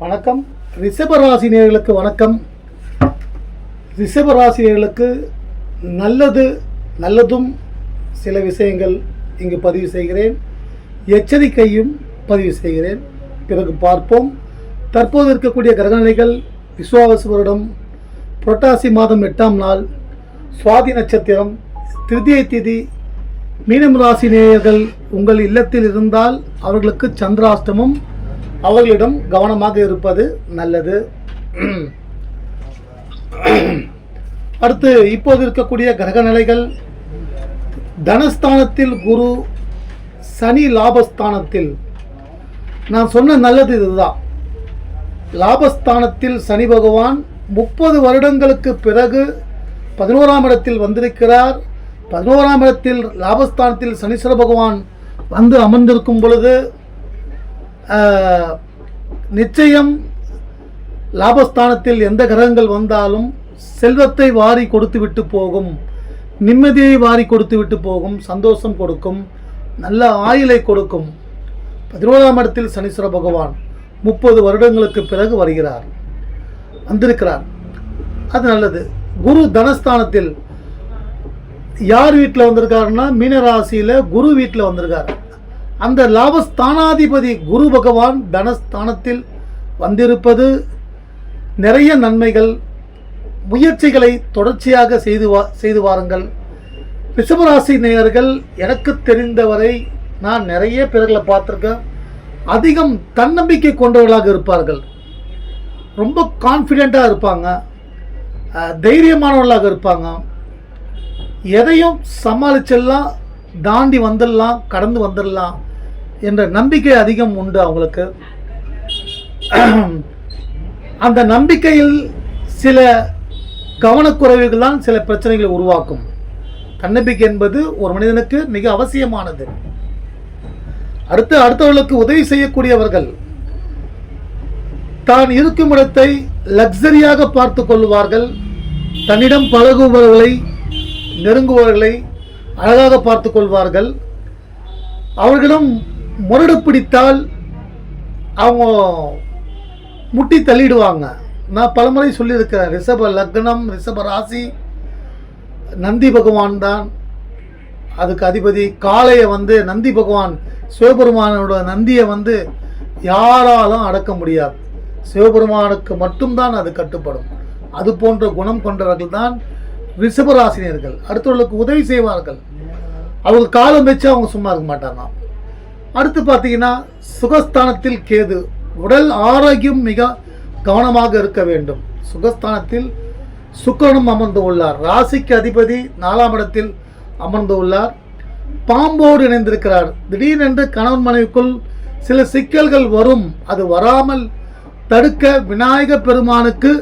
வணக்கம். ரிஷபராசினியர்களுக்கு வணக்கம். ரிஷபராசினியர்களுக்கு நல்லது நல்லதும் சில விஷயங்கள் இங்கு பதிவு செய்கிறேன். எச்சரிக்கையும் பதிவு செய்கிறேன். பிறகு பார்ப்போம். தற்போது இருக்கக்கூடிய கிரகநிலைகள் விஸ்வாவசு வருடம் புரட்டாசி மாதம் எட்டாம் நாள் சுவாதி நட்சத்திரம் திருதியை திதி மீனம் ராசி நேயர்கள் உங்கள் இல்லத்தில் இருந்தால் அவர்களுக்கு சந்திராஷ்டமம் அவர்களிடம் கவனமாக இருப்பது நல்லது. அடுத்து இப்போது இருக்கக்கூடிய கிரக நிலைகள் தனஸ்தானத்தில் குரு சனி லாபஸ்தானத்தில். நான் சொன்ன நல்லது இதுதான். லாபஸ்தானத்தில் சனி பகவான் முப்பது வருடங்களுக்கு பிறகு பதினோராம் இடத்தில் வந்திருக்கிறார். பதினோராம் இடத்தில் லாபஸ்தானத்தில் சனீஸ்வர பகவான் வந்து அமர்ந்திருக்கும் பொழுது நிச்சயம் லாபஸ்தானத்தில் எந்த கிரகங்கள் வந்தாலும் செல்வத்தை வாரி கொடுத்து விட்டு போகும். நிம்மதியை வாரி கொடுத்து விட்டு போகும். சந்தோஷம் கொடுக்கும். நல்ல ஆயுளை கொடுக்கும். பதினோராம் இடத்தில் சனீஸ்வர பகவான் முப்பது வருடங்களுக்கு பிறகு வருகிறார். வந்திருக்கிறார். அது நல்லது. குரு தனஸ்தானத்தில் யார் வீட்டில் வந்திருக்காருன்னா மீனராசியில் குரு வீட்டில் வந்திருக்காரு. அந்த லாபஸ்தானாதிபதி குரு பகவான் தனஸ்தானத்தில் வந்திருப்பது நிறைய நன்மைகள் முயற்சிகளை தொடர்ச்சியாக செய்து வா செய்து வாருங்கள். ரிஷபராசி நேயர்கள் எனக்கு தெரிந்தவரை நான் நிறைய பேர்களை பார்த்துருக்கேன். அதிகம் தன்னம்பிக்கை கொண்டவர்களாக இருப்பார்கள். ரொம்ப கான்ஃபிடெண்ட்டாக இருப்பாங்க. தைரியமானவர்களாக இருப்பாங்க. எதையும் சமாளிச்சிடலாம் தாண்டி வந்துடலாம் கடந்து வந்துடலாம். என்ற நம்பிக்கை அதிகம் உண்டு அவங்களுக்கு. அந்த நம்பிக்கையில் சில கவனக்குறைவுகள் தான் சில பிரச்சனைகளை உருவாக்கும். தன்னம்பிக்கை என்பது ஒரு மனிதனுக்கு மிக அவசியமானது. அடுத்து அடுத்தவர்களுக்கு உதவி செய்யக்கூடியவர்கள் தான் இருக்கும் இடத்தை லக்ஸரியாக பார்த்து கொள்வார்கள். தன்னிடம் பழகுபவர்களை நெருங்குபவர்களை அழகாக பார்த்து கொள்வார்கள். அவர்களிடம் முரடு பிடித்தால் அவங்க முட்டி தள்ளிடுவாங்க. நான் பலமுறை சொல்லியிருக்கிறேன் ரிஷப லக்னம் ரிஷப ராசி நந்தி பகவான் தான். அதுக்கு அதிபதி காளையை வந்து நந்தி பகவான் சிவபெருமானோட நந்தியை வந்து யாராலும் அடக்க முடியாது. சிவபெருமானுக்கு மட்டும்தான் அது கட்டுப்படும். அது போன்ற குணம் கொண்டவர்கள் தான் ரிஷபராசினியர்கள் அடுத்தவர்களுக்கு உதவி செய்வார்கள். அவங்க காலம் வச்சு அவங்க சும்மா இருக்க மாட்டாங்க அடுத்து பார்த்தீங்கன்னா சுகஸ்தானத்தில் கேது. உடல் ஆரோக்கியம் மிக கவனமாக இருக்க வேண்டும். சுகஸ்தானத்தில் சுக்கிரனும் அமர்ந்து உள்ளார். ராசிக்கு அதிபதி நாலாம் இடத்தில் அமர்ந்து உள்ளார். பாம்போடு இணைந்திருக்கிறார். திடீரென்று கணவன் மனைவிக்குள் சில சிக்கல்கள் வரும். அது வராமல் தடுக்க விநாயக பெருமானுக்கு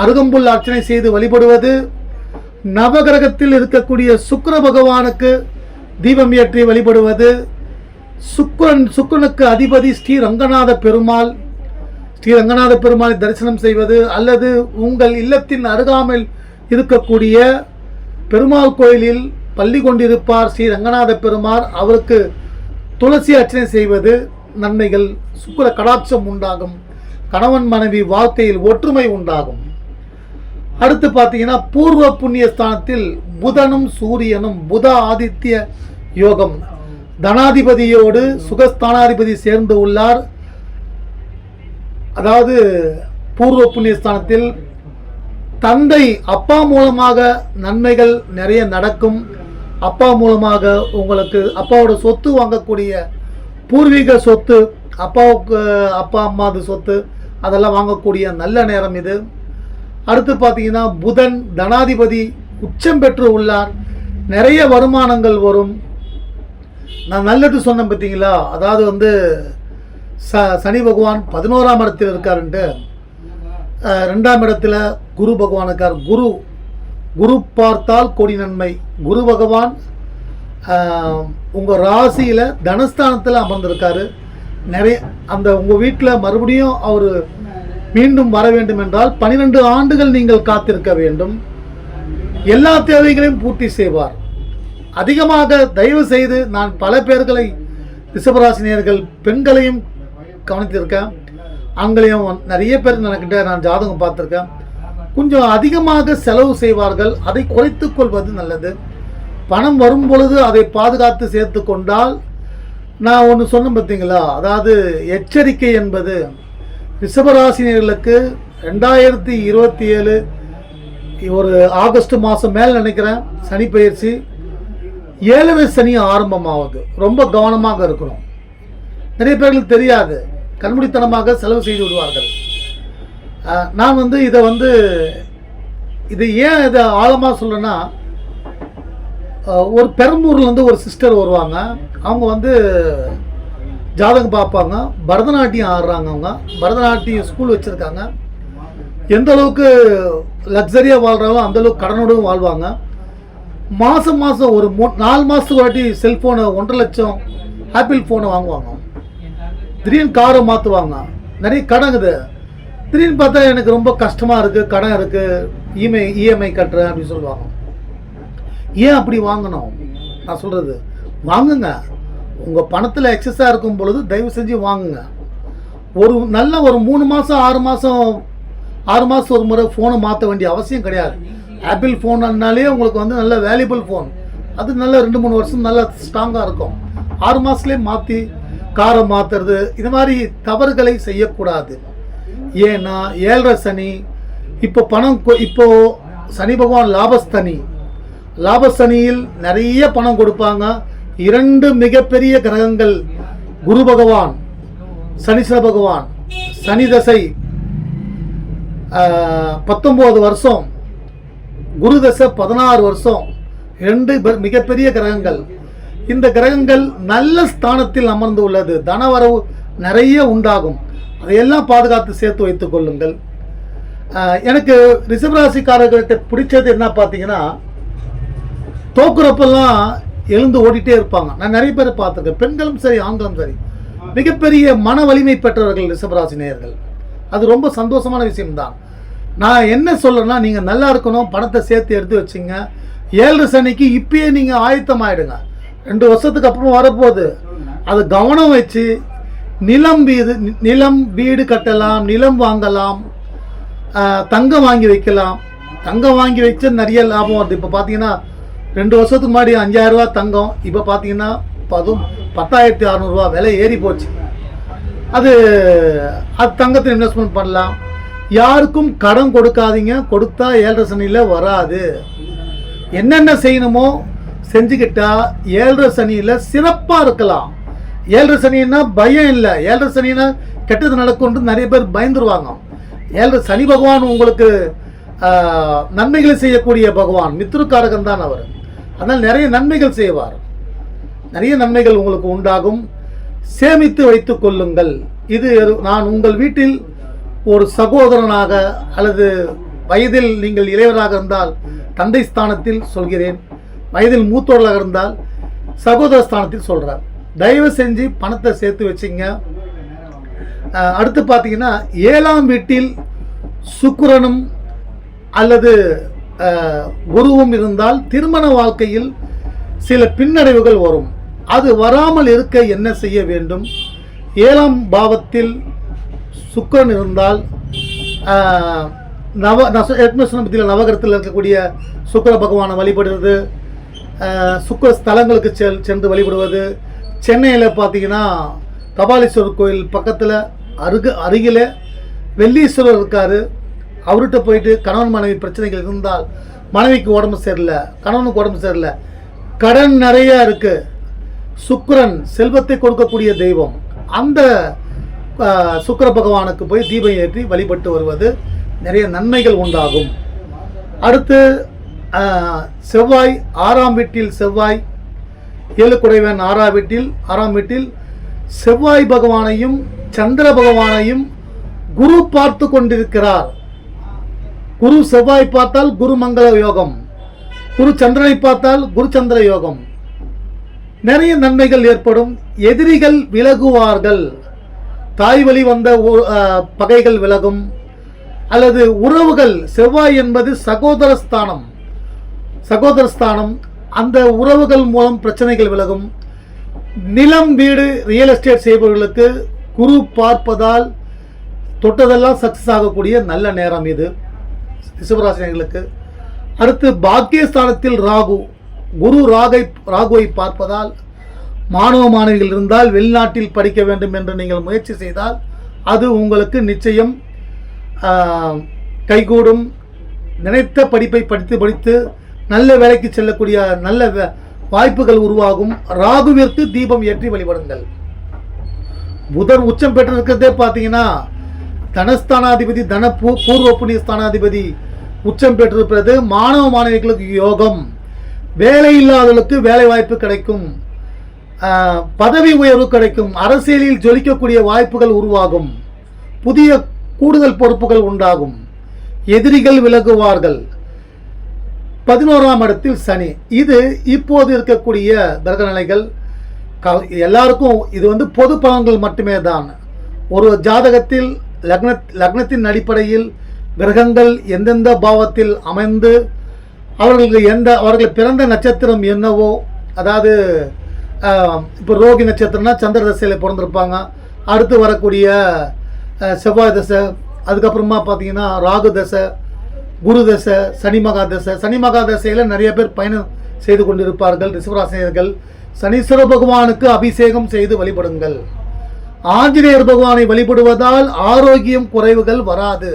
அருகம்புல் அர்ச்சனை செய்து வழிபடுவது நவகிரகத்தில் இருக்கக்கூடிய சுக்கர பகவானுக்கு தீபம் ஏற்றி வழிபடுவது சுக்கிரன் சுக்கிரனுக்கு அதிபதி ஸ்ரீ ரங்கநாத பெருமாள். ஸ்ரீ ரங்கநாத பெருமாளை தரிசனம் செய்வது அல்லது உங்கள் இல்லத்தின் அருகாமையில் இருக்கக்கூடிய பெருமாள் கோயிலில் பள்ளி கொண்டிருப்பார் ஸ்ரீ ரங்கநாத பெருமாள். அவருக்கு துளசி அர்ச்சனை செய்வது நன்மைகள். சுக்கிர கடாட்சம் உண்டாகும். கணவன் மனைவி வாழ்க்கையில் ஒற்றுமை உண்டாகும். அடுத்து பார்த்தீங்கன்னா பூர்வ புண்ணிய ஸ்தானத்தில் புதனும் சூரியனும் புத ஆதித்ய யோகம். தனாதிபதியோடு சுகஸ்தானாதிபதி சேர்ந்து உள்ளார். அதாவது பூர்வ புண்ணியஸ்தானத்தில் தந்தை அப்பா மூலமாக நன்மைகள் நிறைய நடக்கும். அப்பா மூலமாக உங்களுக்கு அப்பாவோட சொத்து வாங்கக்கூடிய பூர்வீக சொத்து அப்பாவுக்கு அப்பா அம்மாது சொத்து அதெல்லாம் வாங்கக்கூடிய நல்ல நேரம் இது. அடுத்து பார்த்தீங்கன்னா புதன் தனாதிபதி உச்சம் பெற்று உள்ளார். நிறைய வருமானங்கள் வரும். நான் நல்லது சொன்னேன் பார்த்தீங்களா? அதாவது வந்து ச சனி பகவான் பதினோராம் இடத்தில் இருக்காருன்ட்டு ரெண்டாம் இடத்துல குரு பகவான் இருக்கார். குரு குரு பார்த்தால் கொடி நன்மை. குரு பகவான் உங்கள் ராசியில் தனஸ்தானத்தில் அமர்ந்திருக்காரு. நிறைய அந்த உங்கள் வீட்டில் மறுபடியும் அவர் மீண்டும் வர வேண்டும் என்றால் பன்னிரெண்டு ஆண்டுகள் நீங்கள் காத்திருக்க வேண்டும். எல்லா தேவைகளையும் பூர்த்தி செய்வார். அதிகமாக தயவு செய்து நான் பல பேர்களை ரிஷபராசினியர்கள் பெண்களையும் கவனித்திருக்கேன். ஆண்களையும் நிறைய பேர் எனக்கிட்ட நான் ஜாதகம் பார்த்துருக்கேன். கொஞ்சம் அதிகமாக செலவு செய்வார்கள். அதை குறைத்து கொள்வது நல்லது. பணம் வரும் பொழுது அதை பாதுகாத்து சேர்த்து கொண்டால் நான் ஒன்று சொன்னேன் பார்த்தீங்களா? அதாவது எச்சரிக்கை என்பது ரிஷபராசினியர்களுக்கு ரெண்டாயிரத்தி இருபத்தி ஏழு ஒரு ஆகஸ்ட் மாதம் மேல் நினைக்கிறேன். சனி பயிற்சி ஏழரை சனி ஆரம்பமாகுது ரொம்ப கவனமாக இருக்கணும். நிறைய பேர்களுக்கு தெரியாது. கண்முடித்தனமாக செலவு செய்து விடுவார்கள். நான் வந்து இதை வந்து இது ஏன் இதை ஆழமாக சொல்றேன்னா ஒரு பெரம்பூர்லேருந்து ஒரு சிஸ்டர் வருவாங்க. அவங்க வந்து ஜாதகம் பார்ப்பாங்க. பரதநாட்டியம் ஆடுறாங்க அவங்க. பரதநாட்டியம் ஸ்கூல் வச்சுருக்காங்க. எந்த அளவுக்கு லக்ஸரியாக வாழ்கிறாங்களோ அந்தளவுக்கு கடனோடும் வாழ்வாங்க. மாதம் மாதம் ஒரு மூ நாலு மாதத்துக்கு வாட்டி செல்ஃபோனை ஒன்றரை லட்சம் ஆப்பிள் ஃபோனை வாங்குவாங்க. திடீர்னு காரை மாற்றுவாங்க நிறைய கடன் திடீர்னு பார்த்தா எனக்கு ரொம்ப கஷ்டமாக இருக்குது கடன் இருக்குது இஎம்ஐ இஎம்ஐ கட்டுறேன் அப்படின்னு சொல்லுவாங்க. ஏன் அப்படி வாங்கணும்? நான் சொல்கிறது வாங்குங்க. உங்கள் பணத்தில் எக்ஸஸாக இருக்கும் பொழுது தயவு செஞ்சு வாங்குங்க. ஒரு நல்ல ஒரு மூணு மாதம் ஆறு மாதம் ஆறு மாதம் ஒரு முறை ஃபோனை மாற்ற வேண்டிய அவசியம் கிடையாது. ஆப்பிள் ஃபோன்னாலே உங்களுக்கு வந்து நல்ல வேல்யூபிள் ஃபோன் அது நல்ல ரெண்டு மூணு வருஷம் நல்லா ஸ்ட்ராங்காக இருக்கும். ஆறு மாதத்துலேயே மாற்றி காரை மாற்றுறது இது மாதிரி தவறுகளை செய்யக்கூடாது. ஏன்னா ஏழரை சனி இப்போ பணம் இப்போது சனி பகவான் லாபஸ்தனி. லாபசனியில் நிறைய பணம் கொடுப்பாங்க. இரண்டு மிகப்பெரிய கிரகங்கள் குரு பகவான் சனீஸ்வர பகவான் சனி தசை பத்தொம்போது வருஷம் குரு தசை பதினாறு வருஷம். ரெண்டு மிகப்பெரிய கிரகங்கள். இந்த கிரகங்கள் நல்ல ஸ்தானத்தில் அமர்ந்து உள்ளது. தனவரவு நிறைய உண்டாகும். அதையெல்லாம் பாதுகாத்து சேர்த்து வைத்துக் கொள்ளுங்கள். எனக்கு ரிஷபராசிக்காரர்கிட்ட பிடிச்சது என்ன பார்த்தீங்கன்னா தோக்குறப்பெல்லாம் எழுந்து ஓடிட்டே இருப்பாங்க. நான் நிறைய பேர் பார்த்துருக்கேன். பெண்களும் சரி ஆண்களும் சரி. மிகப்பெரிய மன வலிமை பெற்றவர்கள் ரிஷபராசி நேயர்கள். அது ரொம்ப சந்தோஷமான விஷயம்தான். நான் என்ன சொல்லணும்னா நீங்கள் நல்லா இருக்கணும் பணத்தை சேர்த்து எடுத்து வச்சுங்க. ஏழு சனிக்கு இப்பயே நீங்கள் ஆயத்தமாயிடுங்க. ரெண்டு வருஷத்துக்கு அப்புறம் வரப்போகுது. அது கவனம் வச்சு நிலம் வீடு நிலம் வீடு கட்டலாம் நிலம் வாங்கலாம் தங்கம் வாங்கி வைக்கலாம். தங்கம் வாங்கி வச்சு நிறைய லாபம் வருது. இப்போ பார்த்தீங்கன்னா ரெண்டு வருஷத்துக்கு முன்னாடி அஞ்சாயிரம் ரூபாய் தங்கம் இப்போ பார்த்தீங்கன்னா பதும் பத்தாயிரத்தி அறநூறுவா விலை ஏறி போச்சு. அது அது தங்கத்தில் இன்வெஸ்ட்மெண்ட் பண்ணலாம். யாருக்கும் கடன் கொடுக்காதீங்க. கொடுத்தா ஏழரை சனியில் வராது. என்னென்ன செய்யணுமோ செஞ்சுக்கிட்டா ஏழரை சனியில் சிறப்பாக இருக்கலாம். ஏழரை சனின்னா பயம் இல்லை. ஏழரை சனினா கெட்டது நடக்கும்னு நிறைய பேர் பயந்துருவாங்க. ஏழரை சனி பகவான் உங்களுக்கு நன்மைகளை செய்யக்கூடிய பகவான். மித்ருக்காரகன் தான் அவர். அதனால் நிறைய நன்மைகள் செய்வார். நிறைய நன்மைகள் உங்களுக்கு உண்டாகும். சேமித்து வைத்துக் கொள்ளுங்கள். இது நான் உங்கள் வீட்டில் ஒரு சகோதரனாக அல்லது வயதில் நீங்கள் இளையவராக இருந்தால் தந்தை ஸ்தானத்தில் சொல்கிறேன். வயதில் மூத்தோர்களாக இருந்தால் சகோதர ஸ்தானத்தில் சொல்கிறார் தயவு செஞ்சு பணத்தை சேர்த்து வச்சுங்க. அடுத்து பார்த்தீங்கன்னா ஏழாம் வீட்டில் சுக்குரனும் அல்லது குருவும் இருந்தால் திருமண வாழ்க்கையில் சில பின்னடைவுகள் வரும். அது வராமல் இருக்க என்ன செய்ய வேண்டும்? ஏழாம் பாவத்தில் சுக்கிரன் இருந்தால் நவ நான் சொ- ஏற்கனவே சொன்ன பற்றியில் இருக்கக்கூடிய சுக்கர பகவானை வழிபடுறது சுக்கர சுக்கிர ஸ்தலங்களுக்கு செல் சென்று வழிபடுவது. சென்னையில் பார்த்தீங்கன்னா கபாலீஸ்வரர் கோயில் பக்கத்தில் அருகு அருகில் வெள்ளீஸ்வரர் இருக்கார். அவர்கிட்ட போயிட்டு கணவன் மனைவி பிரச்சனைகள் இருந்தால் மனைவிக்கு உடம்பு சரியில்லை கணவனுக்கு உடம்பு சரியில்லை. கடன் நிறையா இருக்குது சுக்கரன் செல்வத்தை கொடுக்கக்கூடிய தெய்வம். அந்த சுக்கர பகவானுக்கு போய் தீபம் ஏற்றி வழிபட்டு வருவது நிறைய நன்மைகள் உண்டாகும். அடுத்து ஆஹ், செவ்வாய் ஆறாம் வீட்டில் செவ்வாய் ஏழு குடைவன் ஆறாம் வீட்டில் ஆறாம் வீட்டில் செவ்வாய் பகவானையும் சந்திர பகவானையும் குரு பார்த்து கொண்டிருக்கிறார். குரு செவ்வாய் பார்த்தால் குரு மங்கள யோகம். குரு சந்திரனை பார்த்தால் குரு சந்திர யோகம். நிறைய நன்மைகள் ஏற்படும். எதிரிகள் விலகுவார்கள். தாய் வழி வந்த பகைகள் விலகும். அல்லது உறவுகள் செவ்வாய் என்பது சகோதர ஸ்தானம் சகோதர ஸ்தானம் அந்த உறவுகள் மூலம் பிரச்சனைகள் விலகும். நிலம் வீடு ரியல் எஸ்டேட் செய்பவர்களுக்கு குரு பார்ப்பதால் தொட்டதெல்லாம் சக்ஸஸ் ஆகக்கூடிய நல்ல நேரம் இது. ரிஷபராசினியர்களுக்கு அடுத்து பாக்கியஸ்தானத்தில் ராகு. குரு ராகை ராகுவை பார்ப்பதால் மாணவ மாணவிகள் இருந்தால் வெளிநாட்டில் படிக்க வேண்டும் என்று நீங்கள் முயற்சி செய்தால் அது உங்களுக்கு நிச்சயம் கைகூடும். நினைத்த படிப்பை படித்து படித்து நல்ல வேலைக்கு செல்லக்கூடிய நல்ல வாய்ப்புகள் உருவாகும். ராகுவிற்கு தீபம் ஏற்றி வழிபடுங்கள். புதன் உச்சம் பெற்றிருக்கிறதே பார்த்தீங்கன்னா தனஸ்தானாதிபதி தன பூ- பூர்வ புண்ணிய ஸ்தானாதிபதி உச்சம் பெற்றிருப்பது மாணவ மாணவிகளுக்கு யோகம். வேலை இல்லாதவர்களுக்கு வேலை வாய்ப்பு கிடைக்கும். பதவி உயர்வு கிடைக்கும் அரசியலில் ஜொலிக்கக்கூடிய வாய்ப்புகள் உருவாகும். புதிய கூடுதல் பொறுப்புகள் உண்டாகும். எதிரிகள் விலகுவார்கள். பதினோராம் இடத்தில் சனி. இது இப்போது இருக்கக்கூடிய கிரக நிலைகள் க- எல்லாருக்கும் இது வந்து பொது பலன்கள் மட்டுமே தான். ஒரு ஜாதகத்தில் லக்ன லக்னத்தின் அடிப்படையில் கிரகங்கள் எந்தெந்த பாவத்தில் அமைந்து அவர்களுக்கு எந்த அவர்கள் பிறந்த நட்சத்திரம் என்னவோ அதாவது இப்போ ரோகி நட்சத்திரம்னா சந்திர தசையில் பிறந்திருப்பாங்க. அடுத்து வரக்கூடிய செவ்வாய் தசை அதுக்கப்புறமா பார்த்தீங்கன்னா ராகு தசை குரு தசை சனி மகா தசை. சனி மகா தசையில் நிறைய பேர் பயணம் செய்து கொண்டிருப்பார்கள் ரிசவராசினியர்கள் சனீஸ்வர பகவானுக்கு அபிஷேகம் செய்து வழிபடுங்கள். ஆஞ்சநேயர் பகவானை வழிபடுவதால் ஆரோக்கியம் குறைவுகள் வராது.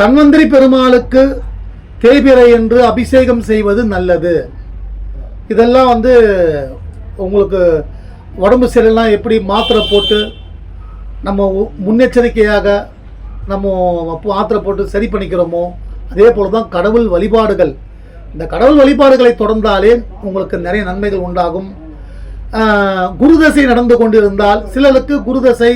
தன்வந்திரி பெருமாளுக்கு தேய்பிறை என்று அபிஷேகம் செய்வது நல்லது. இதெல்லாம் வந்து உங்களுக்கு உடம்பு சரியில்லாம் எப்படி மாத்திரை போட்டு நம்ம உ- முன்னெச்சரிக்கையாக நம்ம மாத்திரை போட்டு சரி பண்ணிக்கிறோமோ அதே போல தான் கடவுள் வழிபாடுகள். இந்த கடவுள் வழிபாடுகளை தொடர்ந்தாலே உங்களுக்கு நிறைய நன்மைகள் உண்டாகும். குருதசை நடந்து கொண்டிருந்தால் சிலருக்கு குருதசை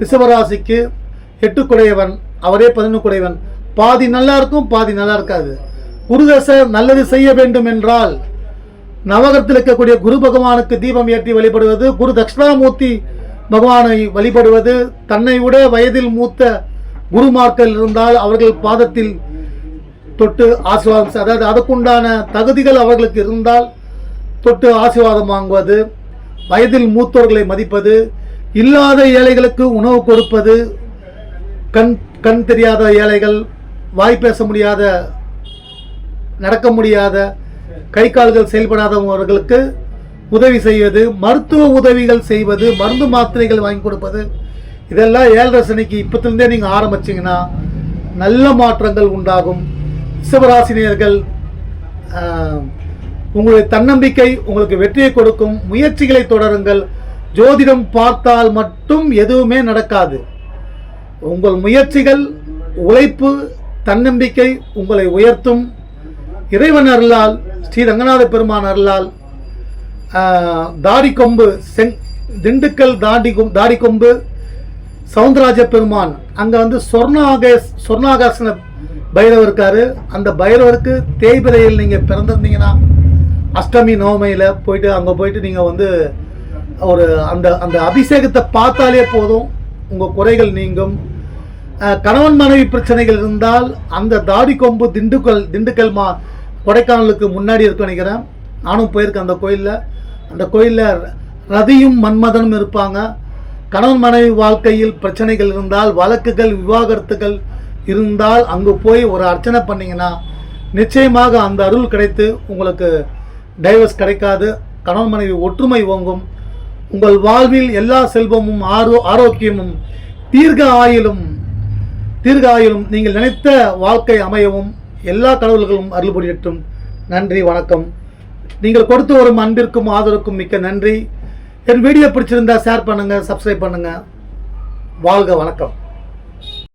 ரிஷபராசிக்கு எட்டுக்குடையவன் அவரே பதினொன்றுக்குடையவன். பாதி நல்லா இருக்கும் பாதி நல்லா இருக்காது. குருதசை நல்லது செய்ய வேண்டும் என்றால் நவகத்தில் இருக்கக்கூடிய குரு பகவானுக்கு தீபம் ஏற்றி வழிபடுவது குரு தட்சிணாமூர்த்தி பகவானை வழிபடுவது தன்னை விட வயதில் மூத்த குருமார்கள் இருந்தால் அவர்கள் பாதத்தில் தொட்டு ஆசீர்வாதம் அதாவது அதுக்குண்டான தகுதிகள் அவர்களுக்கு இருந்தால் தொட்டு ஆசீர்வாதம் வாங்குவது வயதில் மூத்தோர்களை மதிப்பது இல்லாத ஏழைகளுக்கு உணவு கொடுப்பது கண் கண் தெரியாத ஏழைகள் வாய் பேச முடியாத நடக்க முடியாத கை கால்கள் செயல்படாதவர்களுக்கு உதவி செய்வது மருத்துவ உதவிகள் செய்வது மருந்து மாத்திரைகள் வாங்கி கொடுப்பது. இதெல்லாம் ஏழரை சனிக்கு இப்பத்திலிருந்தே நீங்கள் ஆரம்பிச்சீங்கன்னா நல்ல மாற்றங்கள் உண்டாகும். சிவராசினியர்கள் உங்களுடைய தன்னம்பிக்கை உங்களுக்கு வெற்றியை கொடுக்கும். முயற்சிகளை தொடருங்கள். ஜோதிடம் பார்த்தால் மட்டும் எதுவுமே நடக்காது. உங்கள் முயற்சிகள் உழைப்பு தன்னம்பிக்கை உங்களை உயர்த்தும். இறைவன் அருளால் ஸ்ரீ ரங்கநாத பெருமான் அருளால் தாடி தாடிக்கொம்பு செங் திண்டுக்கல் தாடி கொம்- தாடிக்கொம்பு சவுந்தரராஜ பெருமான். அங்கே வந்து சொர்ணாக சொர்ணாகாசன பைரவர் இருக்காரு. அந்த பைரவருக்கு தேய்பிரையில் நீங்கள் பிறந்திருந்தீங்கன்னா அஷ்டமி நவமையில் போயிட்டு அங்கே போயிட்டு நீங்கள் வந்து ஒரு அந்த அந்த அபிஷேகத்தை பார்த்தாலே போதும். உங்கள் குறைகள் நீங்கும். கணவன் மனைவி பிரச்சனைகள் இருந்தால் அந்த தாடி கொம்பு திண்டுக்கல் திண்டுக்கல் மா கொடைக்கானலுக்கு முன்னாடி இருக்கு நினைக்கிறேன். நானும் போயிருக்கேன் அந்த கோயிலில். அந்த கோயிலில் ரதியும் மன்மதனும் இருப்பாங்க. கணவன் மனைவி வாழ்க்கையில் பிரச்சனைகள் இருந்தால் வழக்குகள் விவாகரத்துகள் இருந்தால் அங்கு போய் ஒரு அர்ச்சனை பண்ணிங்கன்னா நிச்சயமாக அந்த அருள் கிடைத்து உங்களுக்கு டைவர்ஸ் கிடைக்காது. கணவன் மனைவி ஒற்றுமை ஓங்கும். உங்கள் வாழ்வில் எல்லா செல்வமும் ஆரோ ஆரோக்கியமும் தீர்க்க ஆயுளும் தீர்க்க ஆயுளும் நீங்கள் நினைத்த வாழ்க்கை அமையவும். எல்லா கடவுள்களும் அருள் புரியட்டும் நன்றி வணக்கம். நீங்கள் கொடுத்து வரும் அன்பிற்கும் ஆதரவுக்கும் மிக்க நன்றி. என் வீடியோ பிடிச்சிருந்தா ஷேர் பண்ணுங்கள் சப்ஸ்கிரைப் பண்ணுங்கள் வாழ்க வணக்கம்.